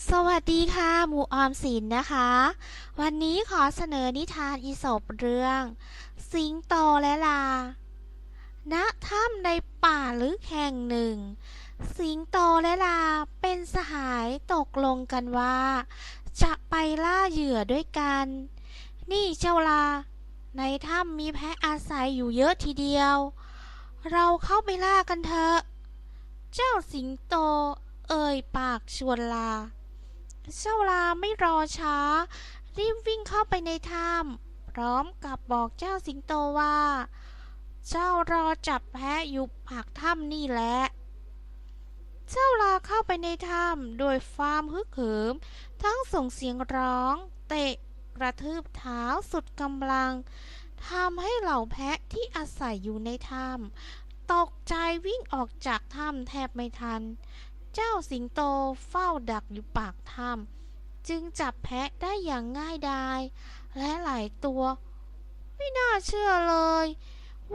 สวัสดีค่ะ หมูออมสินนะคะ วันนี้ขอเสนอนิทานอีสปเรื่อง สิงโตและลา ณ ถ้ำในป่าลึกแห่งหนึ่ง สิงโตและลาเป็นสหายตกลงกันว่า จะไปล่าเหยื่อด้วยกัน นี่เจ้าลา ในถ้ำมีแพะอาศัยอยู่เยอะทีเดียว เราเข้าไปล่ากันเถอะ เจ้าสิงโตเอ่ยปากชวนลา เจ้าลาไม่รอช้า รีบวิ่งเข้าไปในถ้ำพร้อมกับบอกเจ้าสิงโตว่า เจ้ารอจับแพะอยู่ปากถ้ำนี่แหละ เจ้าลาเข้าไปในถ้ำโดยความฮึกเหิม ทั้งส่งเสียงร้อง เตะกระทืบเท้าสุดกำลังทำให้เหล่าแพะที่อาศัยอยู่ในถ้ำตกใจวิ่งออกจากถ้ำแทบไม่ทัน เจ้าสิงโตเฝ้าดักอยู่ปากถ้ำจึงจับแพะได้อย่างง่ายดาย และหลายตัว ไม่น่าเชื่อเลย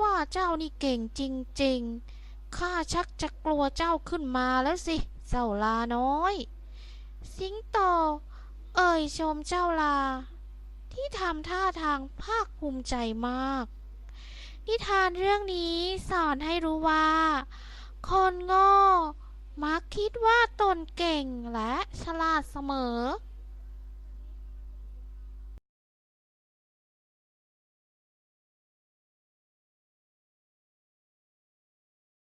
ว่าเจ้านี่เก่งจริงๆข้าชักจะกลัวเจ้าขึ้นมาแล้วสิเจ้าลาน้อย สิงโต เอ่ยชมเจ้าลา ที่ทำท่าทางภาคภูมิใจมาก นิทานเรื่องนี้สอนให้รู้ว่า คนโง่ มักคิดว่าตนเก่งและฉลาดเสมอ